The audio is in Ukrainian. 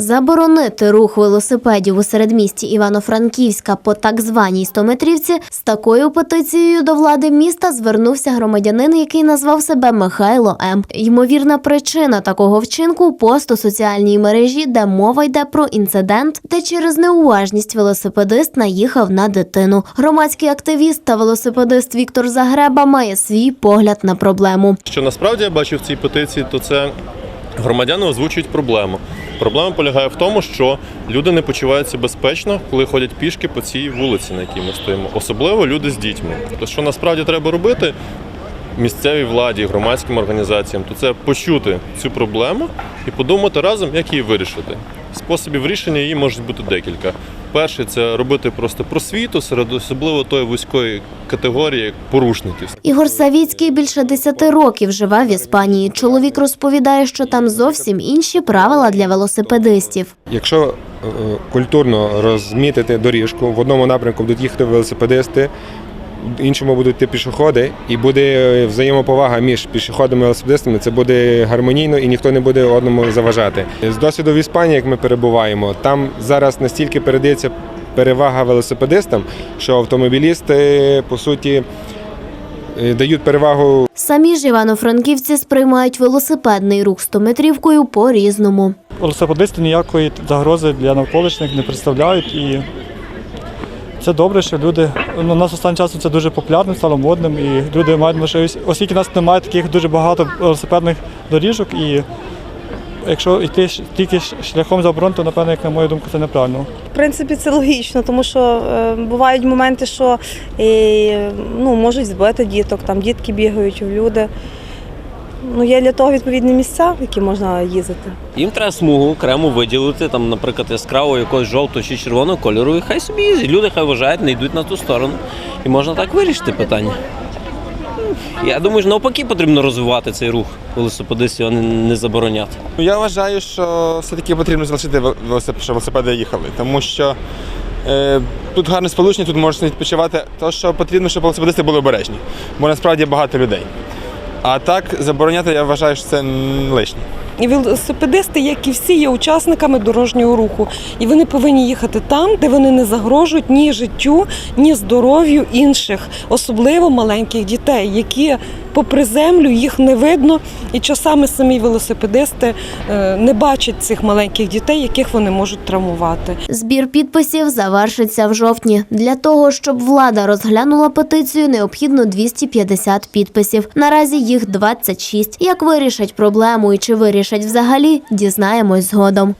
Заборонити рух велосипедів у середмісті Івано-Франківська по так званій стометрівці з такою петицією до влади міста звернувся громадянин, який назвав себе Михайло М. Ймовірна причина такого вчинку пост у соціальній мережі, де мова йде про інцидент, де через неуважність велосипедист наїхав на дитину. Громадський активіст та велосипедист Віктор Загреба має свій погляд на проблему. Що насправді я бачу в цій петиції, то це громадяни озвучують проблему. Проблема полягає в тому, що люди не почуваються безпечно, коли ходять пішки по цій вулиці, на якій ми стоїмо, особливо люди з дітьми. То що насправді треба робити місцевій владі, громадським організаціям, то це почути цю проблему і подумати разом, як її вирішити. Способів рішення її можуть бути декілька. Перший це робити просто просвіту серед особливо тої вузької категорії як порушників. Ігор Савіцький більше 10 років живе в Іспанії. Чоловік розповідає, що там зовсім інші правила для велосипедистів. Якщо е, культурно розмітити доріжку, в одному напрямку будуть їхати велосипедисти, іншому будуть йти пішоходи, і буде взаємоповага між пішоходами і велосипедистами, це буде гармонійно і ніхто не буде одному заважати. З досвіду в Іспанії, як ми перебуваємо, там зараз настільки передається перевага велосипедистам, що автомобілісти по суті е, дають перевагу Самі ж івано-франківці сприймають велосипедний рух стометрівкою по-різному. велосипедисти ніякої загрози для навколишніх не представляють і це добре, що люди ну, у нас останнім часом це дуже популярним, стало модним, і люди мають можливість, оскільки у нас немає таких дуже багато велосипедних доріжок, і якщо йти тільки шляхом заборон, то напевно, як на мою думку, це неправильно. В принципі, це логічно, тому що е, бувають моменти, що ну, можуть збити діток, там дітки бігають в люди. Ну, є для того відповідні місця, в які можна їздити. Їм треба смугу окремо виділити, там, наприклад, яскравого якогось жовтого чи червоного кольору, і хай собі їздять. Люди хай вважають, не йдуть на ту сторону. І можна так вирішити питання. Я думаю, що навпаки потрібно розвивати цей рух велосипедистів, а не, не забороняти. Я вважаю, що все-таки потрібно залишити велосипед, щоб велосипеди їхали, тому що е, тут гарне сполучення, тут можна відпочивати. То, що потрібно, щоб велосипедисти були обережні, бо насправді багато людей. А так забороняти, я вважаю, що це лишнє. І велосипедисти, як і всі, є учасниками дорожнього руху, і вони повинні їхати там, де вони не загрожують ні життю, ні здоров'ю інших, особливо маленьких дітей, які попри землю їх не видно, і часами самі велосипедисти е, не бачать цих маленьких дітей, яких вони можуть травмувати. Збір підписів завершиться в жовтні. Для того, щоб влада розглянула петицію, необхідно 250 підписів. Наразі їх 26. Як вирішать проблему і чи вирішать взагалі, дізнаємось згодом.